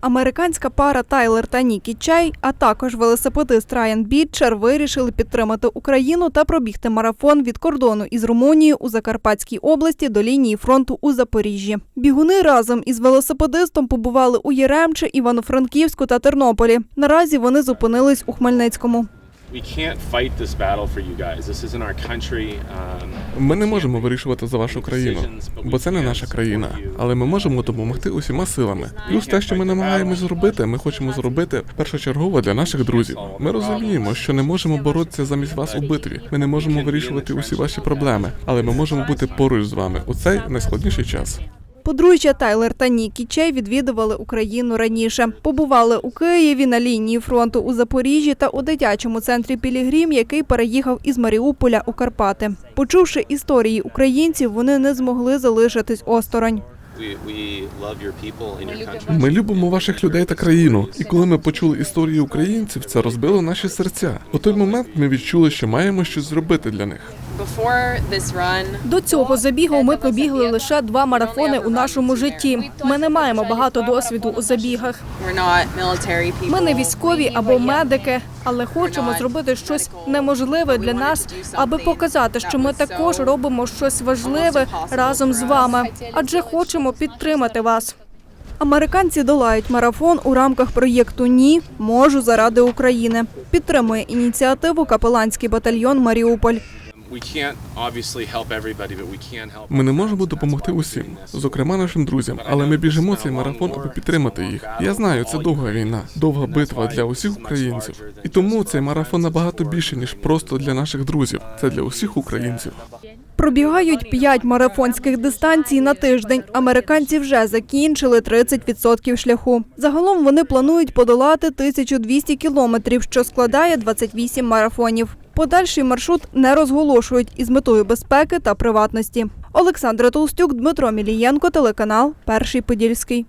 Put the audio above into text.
Американська пара Тайлер та Нікі Чай, а також велосипедист Райан Бітчер вирішили підтримати Україну та пробігти марафон від кордону із Румунією у Закарпатській області до лінії фронту у Запоріжжі. Бігуни разом із велосипедистом побували у Єремче, Івано-Франківську та Тернополі. Наразі вони зупинились у Хмельницькому. We can't fight this battle for you guys. This isn't our country. Ми не можемо вирішувати за вашу країну, бо це не наша країна. Але ми можемо допомогти усіма силами. Плюс те, що ми намагаємось зробити, ми хочемо зробити першочергово для наших друзів. Ми розуміємо, що не можемо боротися замість вас у битві. Ми не можемо вирішувати усі ваші проблеми, але ми можемо бути поруч з вами у цей найскладніший час. Подружжя Тайлер та Нікі Чей відвідували Україну раніше. Побували у Києві на лінії фронту у Запоріжжі та у дитячому центрі Пілігрім, який переїхав із Маріуполя у Карпати. Почувши історії українців, вони не змогли залишитись осторонь. Ми любимо ваших людей та країну. І коли ми почули історії українців, це розбило наші серця. У той момент ми відчули, що маємо щось зробити для них. До цього забігу ми пробігли лише два марафони у нашому житті. Ми не маємо багато досвіду у забігах. Ми не військові або медики, але хочемо зробити щось неможливе для нас, аби показати, що ми також робимо щось важливе разом з вами, адже хочемо підтримати вас. Американці долають марафон у рамках проєкту Ні можу заради України. Підтримує ініціативу капеланський батальйон Маріуполь. We can't obviously help everybody, but we can help. Ми не можемо допомогти усім, зокрема нашим друзям, але ми біжимо цей марафон, аби підтримати їх. Я знаю, це довга війна, довга битва для усіх українців. І тому цей марафон набагато більше ніж просто для наших друзів. Це для усіх українців. Пробігають п'ять марафонських дистанцій на тиждень. Американці вже закінчили 30% шляху. Загалом вони планують подолати 1200 кілометрів, що складає 28 марафонів. Подальший маршрут не розголошують із метою безпеки та приватності. Олександра Толстюк, Дмитро Мілієнко, телеканал Перший Подільський.